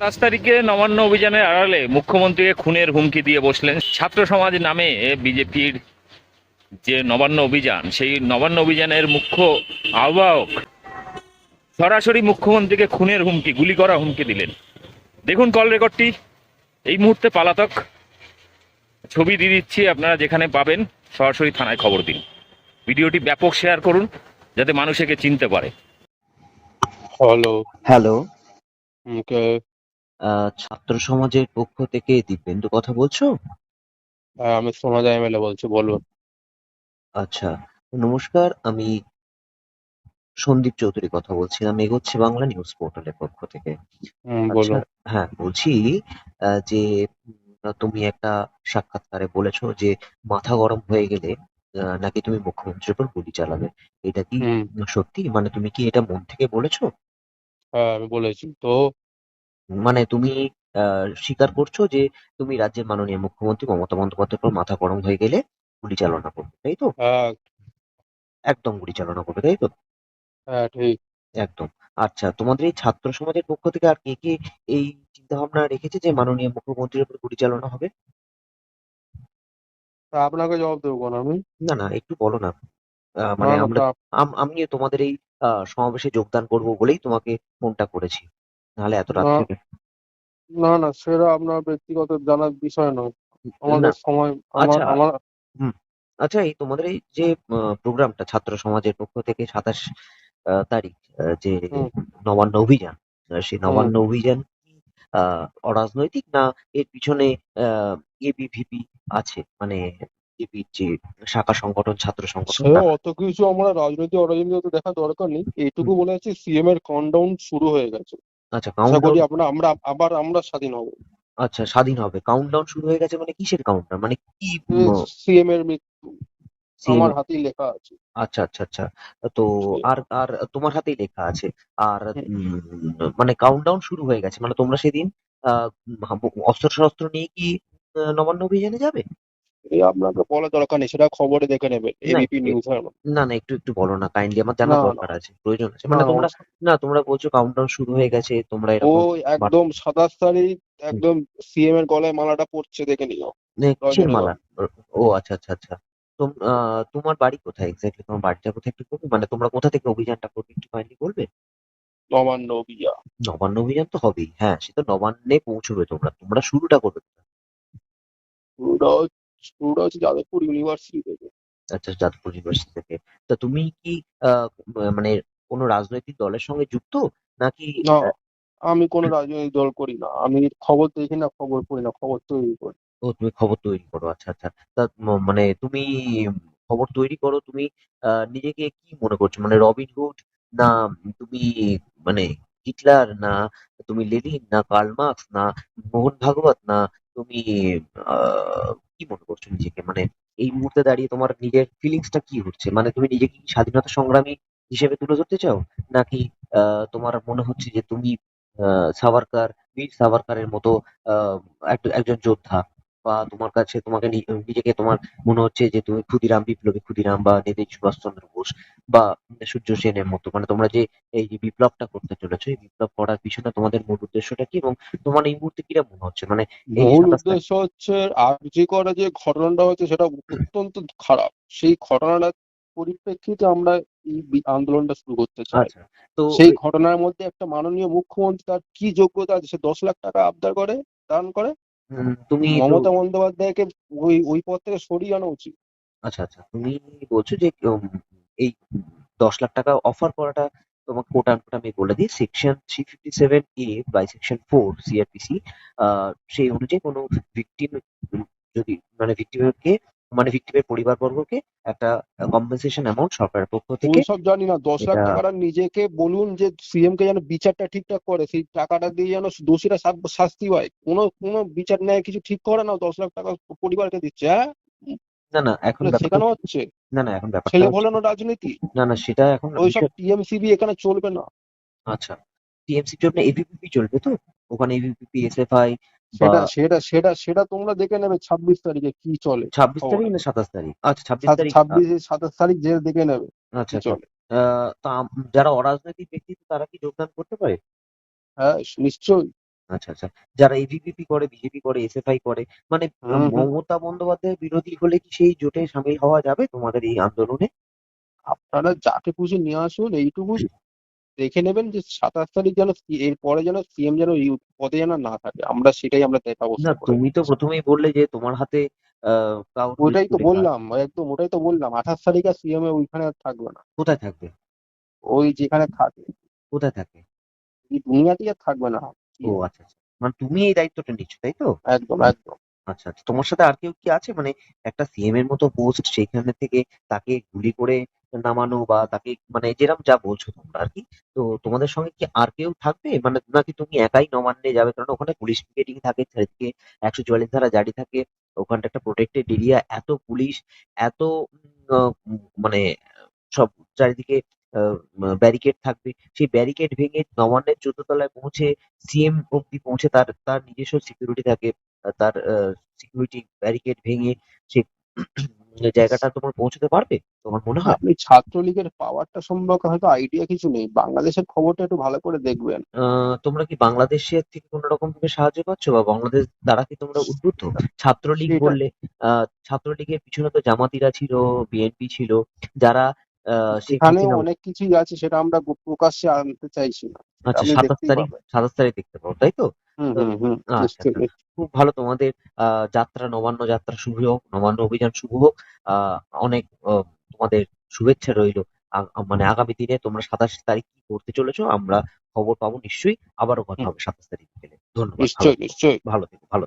সাতাশ তারিখে নবান্ন অভিযানের আড়ালে মুখ্যমন্ত্রীকে খুনের হুমকি দিয়ে বসলেন ছাত্র সমাজ নামে বিজেপির যে নবান্ন অভিযান সেই নবান্ন অভিযানের মুখ্য আহ্বায়ক সরাসরি মুখ্যমন্ত্রীকে খুনের হুমকি গুলি করা হুমকি দিলেন। দেখুন কল রেকর্ডটি। এই মুহূর্তে পালাতক ছবি দিয়ে দিচ্ছি আপনারা যেখানে পাবেন সরাসরি থানায় খবর দিন। ভিডিওটি ব্যাপক শেয়ার করুন যাতে মানুষ একে চিনতে পারে। হ্যালো হ্যালো ছাত্র সমাজের পক্ষ থেকে দিব্যেন্দু কথা বলছো? হ্যাঁ আমি সোনাদা এমএলএ বলছি বলুন। আচ্ছা নমস্কার আমি সন্দীপ চৌধুরী কথা বলছিলাম এগোচ্ছে বাংলা নিউজ পোর্টালের পক্ষ থেকে। আচ্ছা হ্যাঁ বলছি যে তুমি একটা সাক্ষাৎকারে বলেছ যে মাথা গরম হয়ে গেলে নাকি তুমি মুখ্যমন্ত্রীর উপর গুলি চালাবে? এটা কি সত্যি? মানে তুমি কি এটা মন থেকে বলেছ? হ্যাঁ আমি বলেছি। তো মানে তুমি আহ, স্বীকার করছ যে তুমি রাজ্যের মাননীয় মুখ্যমন্ত্রী মমতা বন্দ্যোপাধ্যায়ের উপর মাথা গরম হয়ে গেলে গুলি চালনা করবে তাই তো? হ্যাঁ। একদম গুলি চালনা করবে তাই তো? হ্যাঁ ঠিক। একদম। আচ্ছা তোমাদের এই ছাত্র সমাজের পক্ষ থেকে আর কে কে এই চিন্তা ভাবনা রেখেছে যে মাননীয় মুখ্যমন্ত্রীর উপর গুলি চালানো হবে? আপনাকে জবাব দেবো আমি? না না একটু বলো না। মানে আমরা তা আম- আমি তোমাদের এই সমাবেশে যোগদান করব বলেই তোমাকে ফোনটা করেছি। নাহলে এত রাত না। থেকে। না না সেটা আপনার ব্যক্তিগত জানার বিষয় নয়। আমাদের সময় আমার আচ্ছা। আমার আচ্ছা এই তোমাদের এই যে প্রোগ্রামটা ছাত্র সমাজের পক্ষ থেকে সাতাশ তারিখ যে নবান্ন অভিযান সেই নবান্ন অভিযান আহ, অরাজনৈতিক না এর পিছনে এবিভিপি আছে? মানে বিজেপির যে শাখা সংগঠন ছাত্র সংগঠন অত কিছু আমরা রাজনীতি অরাজনীতি দেখা দরকার নেই। এইটুকু বলে যাচ্ছি সিএম এর কাউন্টডাউন শুরু হয়ে গেছে। আচ্ছা আশা কাউন্টডাউন করি আমরা আমরা আবার আমরা স্বাধীন হব। আচ্ছা স্বাধীন হবে। কাউন্টডাউন শুরু হয়ে গেছে মানে কিসের কাউন্টডাউন মানে কি সিএম এর মৃত্যু। আমার হাতেই লেখা আছে। আচ্ছা আচ্ছা আচ্ছা। তো আর আর তোমার হাতেই লেখা আছে। আর উম, মানে কাউন্টডাউন শুরু হয়ে গেছে। মানে তোমরা সেদিন অস্ত্র শস্ত্র নিয়ে কি নবান্ন অভিযানে যাবে? আপনাকে বলা দরকার নেই সেটা খবরে দেখে নেবেন। এবিপি নিউজ না না একটু একটু বলো না কাইন্ডলি আমার জানা দরকার আছে প্রয়োজন আছে। মানে তোমরা না তোমরা বলছো কাউন্টডাউন শুরু হয়ে গেছে তোমরা এরকম ওই একদম সাতাশ তারিখ একদম সিএম এর গলায় মালাটা পড়ছে দেখে নিও। কিসের মালা? ও আচ্ছা আচ্ছা আচ্ছা। তোমার বাড়ি কোথায় এক্স্যাক্টলি তোমার বাড়িটা কোথায় একটু বলবে? মানে তোমরা কোথা থেকে অভিযানটা করবে একটু কাইন্ডলি বলবে? নবান্ন অভিযান। নবান্ন অভিযান তো হবেই। হ্যাঁ সে তো নবান্নে পৌঁছবে তোমরা। তোমরা শুরুটা করবে শুরুটা শুরুটা হচ্ছে যাদবপুর ইউনিভার্সিটি থেকে। আচ্ছা যাদবপুর ইউনিভার্সিটি থেকে। তা তুমি কি মানে কোনো রাজনৈতিক দলের সঙ্গে যুক্ত? নাকি না আমি কোনো রাজনৈতিক দল করি না। আমি খবর দেখি না খবর পড়ি না খবর তৈরি করি। ও তুমি খবর তৈরি করো আচ্ছা আচ্ছা। তা মানে তুমি খবর তৈরি করো তুমি আহ, নিজেকে কি মনে করছ? মানে রবিন হুড না তুমি মানে হিটলার না তুমি লেনিন না কার্ল মার্কস না মোহন ভাগবত না তুমি আহ, কি মনে করছ নিজেকে? মানে এই মুহূর্তে দাঁড়িয়ে তোমার নিজের ফিলিংসটা কি হচ্ছে? মানে তুমি নিজেকে স্বাধীনতা সংগ্রামী হিসেবে তুলে ধরতে চাও? নাকি তোমার মনে হচ্ছে যে তুমি সাভারকার, বীর সাভারকারের মতো একজন যোদ্ধা? বা তোমার কাছে তোমাকে নিজেকে তোমার মনে হচ্ছে যে তুমি ক্ষুদিরাম বিপ্লবী ক্ষুদিরাম বা নেতাজি সুভাষচন্দ্র বোস বা সূর্য সেনের মতো। মানে তোমরা যে এই যে বিপ্লবটা করতে চলেছো এই বিপ্লব করার পিছনে তোমাদের মূল উদ্দেশ্যটা কি এবং তোমার এই মুহূর্তে কিরা মনে হচ্ছে? মানে যে মূল উদ্দেশ্য হচ্ছে আরজি করে যে ঘটনাটা হচ্ছে সেটা অত্যন্ত খারাপ। সেই ঘটনাটার পরিপ্রেক্ষিতে আমরা এই আন্দোলনটা শুরু করতে চাই। আচ্ছা তো সেই ঘটনার মধ্যে একটা মাননীয় মুখ্যমন্ত্রী তার কি যোগ্যতা আছে সে দশ লাখ টাকা আবদার করে দান করে তুমি মমতা বন্দ্যোপাধ্যায়কে ওই ওই পদ থেকে সরিয়ে আনা উচিত। আচ্ছা আচ্ছা তুমি বলছো যে এই দশ লাখ টাকা অফার করাটা তোমাকে কোটা কোটা আমি বলে দিই section three fifty seven A by section four CrPC সেই অনুযায়ী কোনো ভিকটিম যদি মানে ভিকটিমকে মানে ভিকটিমের পরিবারবর্গকে একটা কম্পেনসেশন অ্যামাউন্ট সরকারের পক্ষ থেকে ওইসব জানি না দশ লাখ টাকাটা নিজেকে বলুন যে সিএম কে যেন বিচারটা ঠিকঠাক করে সেই টাকাটা দিয়ে যেন দোষীরা শাস্তি পায়। কোনো কোনো বিচার নেয় কিছু ঠিক করে না দশ লাখ টাকা পরিবারকে দিচ্ছে হ্যাঁ? না না এখন মানে শেখানো হচ্ছে। না না এখন ব্যাপারটা ছেলে ফলানো রাজনীতি। না না সেটা এখন ওইসব বিষয় টিএমসিবি এখানে চলবে না। আচ্ছা টিএমসির জন্য এবিপিপি চলবে তো? ওখানে এবিপিপি এসএফআই সেটা সেটা সেটা সেটা তোমরা দেখে নেবে ছাব্বিশ তারিখে কি চলে। ছাব্বিশ তারিখ না সাতাশ তারিখ? আচ্ছা ছাব্বিশ তারিখ ছাব্বিশে সাতাশ তারিখ যে দেখে নেবে আচ্ছা আচ্ছা। চলে। তা যারা অরাজনৈতিক ব্যক্তি তারা কি যোগদান করতে পারে? হ্যাঁ নিশ্চয়ই। আচ্ছা আচ্ছা। যারা এবিভিপি করে বিজেপি করে এসএফআই করে মানে। মমতা বন্দ্যোপাধ্যায়ের বিরোধী হলে কি সেই জোটে সামিল হওয়া যাবে তোমাদের এই আন্দোলনে? আপনারা যাকে খুশি নিয়ে আসুন এইটুকু দেখে নেবেন যে সাতাশ তারিখ যেন এর পরে যেন সিএম যেন এই পদে যেন না থাকে। আমরা সেটাই আমরা দেখ না তুমি তো প্রথমেই বললে যে তোমার হাতে ওইটাই তো বললাম একদম ওটাই তো বললাম। আঠাশ তারিখ আর সিএম এ ওইখানে আর থাকবে না। কোথায় থাকবে? ওই যেখানে থাকে। কোথায় থাকবে এই দুনিয়াতেই আর থাকবে না। ও আচ্ছা আচ্ছা। মানে তুমি এই দায়িত্বটা নিচ্ছ তাই তো? একদম একদম। আচ্ছা আচ্ছা। তোমার সাথে আর কেউ কি আছে? মানে একটা সিএম এর মতো পোস্ট সেখানে থেকে তাকে গুলি করে নামানো বা তাকে মানে যেরকম যা বলছো তোমরা আর কি, তো তোমাদের সঙ্গে কি আর কেউ থাকবে? মানে নাকি তুমি একাই নবান্নে যাবে? কারণ ওখানে পুলিশ পিকেটিং থাকে, চারিদিকে একশো চুয়াল্লিশ ধারা জারি থাকে, ওখানটা একটা প্রোটেক্টেড এরিয়া এত পুলিশ এত মানে সব চারিদিকে ব্যারিকেড থাকবে। সেই ব্যারিকেড ভেঙে নবান্নের চোদ্দ তলায় পৌঁছে সিএম অব্দি পৌঁছে তার তার নিজস্ব সিকিউরিটি থাকে, তার সিকিউরিটি ব্যারিকেড ভেঙে সে জায়গাটা তোমার পৌঁছতে পারবে তোমার মনে হয়? আপনি ছাত্রলীগের পাওয়ারটা সম্পর্কে হয়তো আইডিয়া কিছু নেই। বাংলাদেশের খবরটা একটু ভালো করে দেখবেন। তোমরা কি বাংলাদেশের থেকে কোনো রকম ভাবে সাহায্য পাচ্ছ? বা বাংলাদেশ দ্বারা কি তোমরা উদ্বুদ্ধ? ছাত্রলীগ বললে আহ, ছাত্রলীগের পিছনে তো জামাতিরা ছিল বিএনপি ছিল যারা এখানে অনেক কিছুই আছে সেটা আমরা প্রকাশ্যে আনতে চাইছি। আচ্ছা সাতাশ তারিখ সাতাশ তারিখ দেখতে পাবো তাই তো? আচ্ছা, আচ্ছা। খুব ভালো তোমাদের আহ, যাত্রা নবান্ন যাত্রা শুভ হোক নবান্ন অভিযান শুভ হোক আহ, অনেক তোমাদের শুভেচ্ছা রইল। মানে আগামী দিনে তোমরা সাতাশ তারিখ কি করতে চলেছো আমরা খবর পাবো নিশ্চয়ই। আবারও কথা হবে সাতাশ তারিখ গেলে। ধন্যবাদ ভালো থেকো। ভালো।